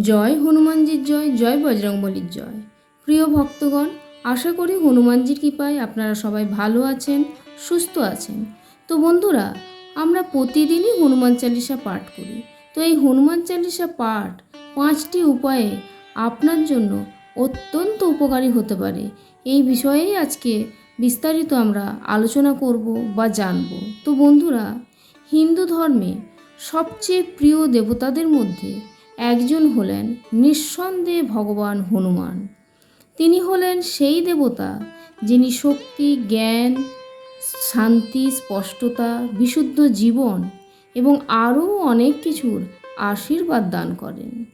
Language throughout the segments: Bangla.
জয় হনুমানজির জয় জয় বজরংবলীর জয়। প্রিয় ভক্তগণ, আশা করি হনুমানজির কৃপায় আপনারা সবাই ভালো আছেন, সুস্থ আছেন। তো বন্ধুরা, আমরা প্রতিদিনই হনুমান চালিসা পাঠ করি। তো এই হনুমান চালিসা পাঠ পাঁচটি উপায়ে আপনার জন্য অত্যন্ত উপকারী হতে পারে। এই বিষয়েই আজকে বিস্তারিত আমরা আলোচনা করব বা জানব। তো বন্ধুরা, হিন্দু ধর্মে সবচেয়ে প্রিয় দেবতাদের মধ্যে একজন হলেন নিঃসন্দেহে ভগবান হনুমান। তিনি হলেন সেই দেবতা যিনি শক্তি, জ্ঞান, শান্তি, স্পষ্টতা, বিশুদ্ধ জীবন এবং আরও অনেক কিছুর আশীর্বাদ দান করেন।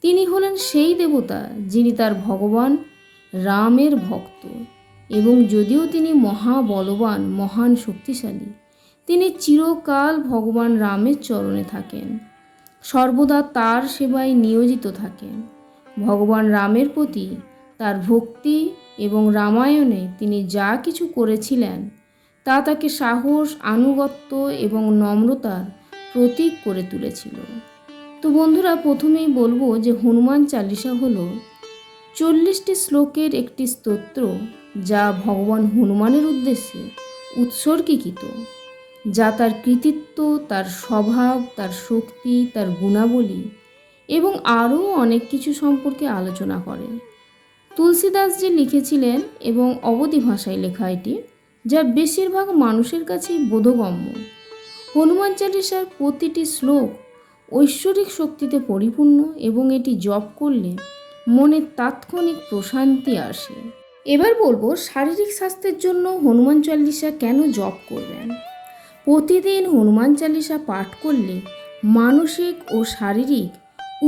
তিনি হলেন সেই দেবতা যিনি তার ভগবান রামের ভক্ত এবং যদিও তিনি মহাবলবান, মহান শক্তিশালী, তিনি চিরকাল ভগবান রামের চরণে থাকেন। সর্বদা তার সেবায় নিয়োজিত থাকেন ভগবান রামের প্রতি তার ভক্তি এবং রামায়ণে তিনি যা কিছু করেছিলেন, তা তাকে সাহস, আনুগত্য এবং নম্রতার প্রতীক করে তুলেছিল। তো বন্ধুরা, প্রথমেই বলব যে হনুমান চালিসা হলো চল্লিশটি শ্লোকের একটি স্তোত্র যা ভগবান হনুমানের উদ্দেশ্যে উৎসর্গীকৃত। যা তার কৃতিত্ব, তার স্বভাব, তার শক্তি, তার গুণাবলী এবং আরও অনেক কিছু সম্পর্কে আলোচনা করে। তুলসীদাসজি লিখেছিলেন এবং অবধি ভাষায় লেখা এটি, যা বেশিরভাগ মানুষের কাছেই বোধগম্য। হনুমান চালিসার প্রতিটি শ্লোক ঐশ্বরিক শক্তিতে পরিপূর্ণ এবং এটি জপ করলে মনে তাৎক্ষণিক প্রশান্তি আসে। এবার বলব, শারীরিক স্বাস্থ্যের জন্য হনুমান চালিসা কেন জপ করবেন? প্রতিদিন হনুমান চালিসা পাঠ করলে মানসিক ও শারীরিক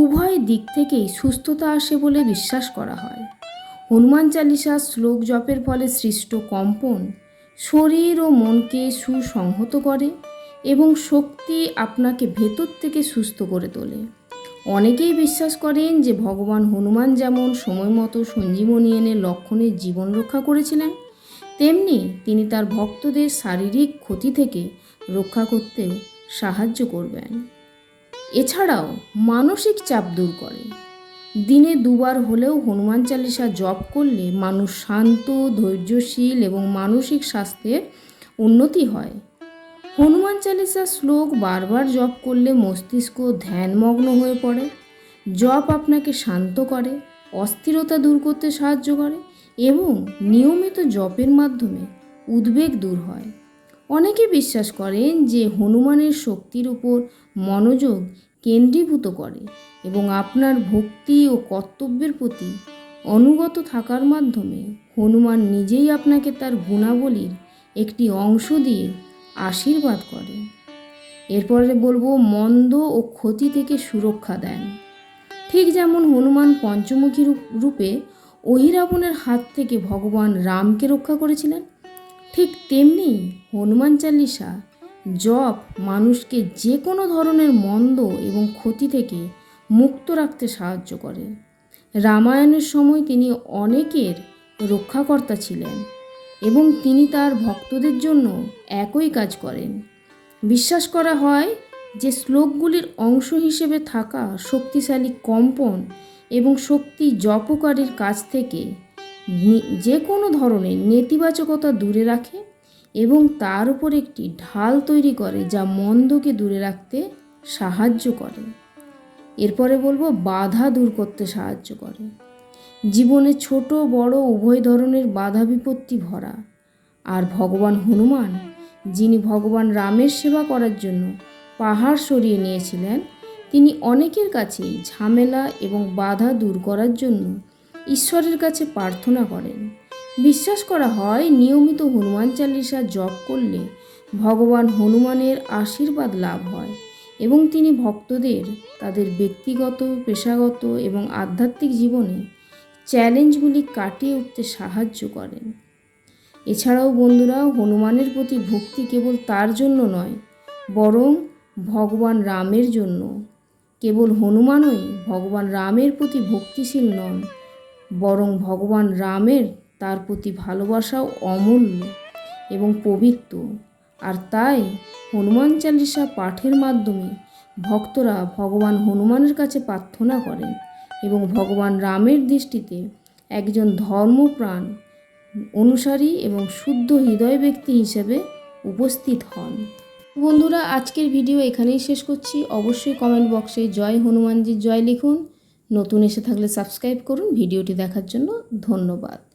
উভয় দিক থেকেই সুস্থতা আসে বলে বিশ্বাস করা হয়। হনুমান চালিসা শ্লোক জপের ফলে সৃষ্ট কম্পন শরীর ও মনকে সুসংহত করে এবং শক্তি আপনাকে ভেতর থেকে সুস্থ করে তোলে। অনেকেই বিশ্বাস করেন যে ভগবান হনুমান যেমন সময় মতো সঞ্জীবনী এনে লক্ষণের জীবন রক্ষা করেছিলেন, তেমনি তিনি তার ভক্তদের শারীরিক ক্ষতি থেকে রক্ষা করতেও সাহায্য করবেন। এছাড়াও মানসিক চাপ দূর করে। দিনে দুবার হলেও হনুমান চালিসা জপ করলে মানুষ শান্ত, ধৈর্যশীল এবং মানসিক স্বাস্থ্যের উন্নতি হয়। হনুমান চালিসা শ্লোক বারবার জপ করলে মস্তিষ্ক ধ্যানমগ্ন হয়ে পড়ে। জপ আপনাকে শান্ত করে, অস্থিরতা দূর করতে সাহায্য করে এবং নিয়মিত জপের মাধ্যমে উদ্বেগ দূর হয়। অনেকে বিশ্বাস করেন যে হনুমানের শক্তির উপর মনোযোগ কেন্দ্রীভূত করে এবং আপনার ভক্তি ও কর্তব্যের প্রতি অনুগত থাকার মাধ্যমে হনুমান নিজেই আপনাকে তার গুণাবলীর একটি অংশ দিয়ে আশীর্বাদ করে। এরপরে বলব, মন্দ ও ক্ষতি থেকে সুরক্ষা দেন। ঠিক যেমন হনুমান পঞ্চমুখী রূপে অহিরাবণের হাত থেকে ভগবান রামকে রক্ষা করেছিলেন ঠিক তেমনি হনুমান চালিসা, জপ মানুষকে যে কোনো ধরনের মন্দ এবং ক্ষতি থেকে মুক্ত রাখতে সাহায্য করে। রামায়ণের সময় তিনি অনেকের রক্ষাকর্তা ছিলেন এবং তিনি তার ভক্তদের জন্য একই কাজ করেন। বিশ্বাস করা হয় যে শ্লোকগুলির অংশ হিসেবে থাকা শক্তিশালী কম্পন এবং শক্তি জপকারীর কাছ থেকে যে কোনো ধরনের নেতিবাচকতা দূরে রাখে এবং তার উপর একটি ঢাল তৈরি করে যা মন্দকে দূরে রাখতে সাহায্য করে। এরপরে বলব, বাধা দূর করতে সাহায্য করে। জীবনে ছোট, বড়, উভয় ধরনের বাধা বিপত্তি ভরা। আর ভগবান হনুমান, যিনি ভগবান রামের সেবা করার জন্য পাহাড় সরিয়ে নিয়েছিলেন, তিনি অনেকের কাছেই ঝামেলা এবং বাধা দূর করার জন্য ঈশ্বরের কাছে প্রার্থনা করেন। বিশ্বাস করা হয়, নিয়মিত হনুমান চালিসা জপ করলে ভগবান হনুমানের আশীর্বাদ লাভ হয় এবং তিনি ভক্তদের তাদের ব্যক্তিগত, পেশাগত এবং আধ্যাত্মিক জীবনে চ্যালেঞ্জগুলি কাটিয়ে উঠতে সাহায্য করেন। এছাড়াও বন্ধুরা, হনুমানের প্রতি ভক্তি কেবল তার জন্য নয়, বরং ভগবান রামের জন্য। কেবল হনুমানই ভগবান রামের প্রতি ভক্তিশীল নন বরং ভগবান রামের তার প্রতি ভালোবাসাও অমূল্য এবং পবিত্র। আর তাই হনুমান চালিসা পাঠের মাধ্যমে ভক্তরা ভগবান হনুমানের কাছে প্রার্থনা করেন এবং ভগবান রামের দৃষ্টিতে একজন ধর্মপ্রাণ, অনুসারী এবং শুদ্ধ হৃদয় ব্যক্তি হিসেবে উপস্থিত হন। বন্ধুরা, আজকের ভিডিও এখানেই শেষ করছি। অবশ্যই কমেন্ট বক্সে জয় হনুমানজির জয় লিখুন। নতুন এসে থাকলে সাবস্ক্রাইব করুন। ভিডিওটি দেখার জন্য ধন্যবাদ।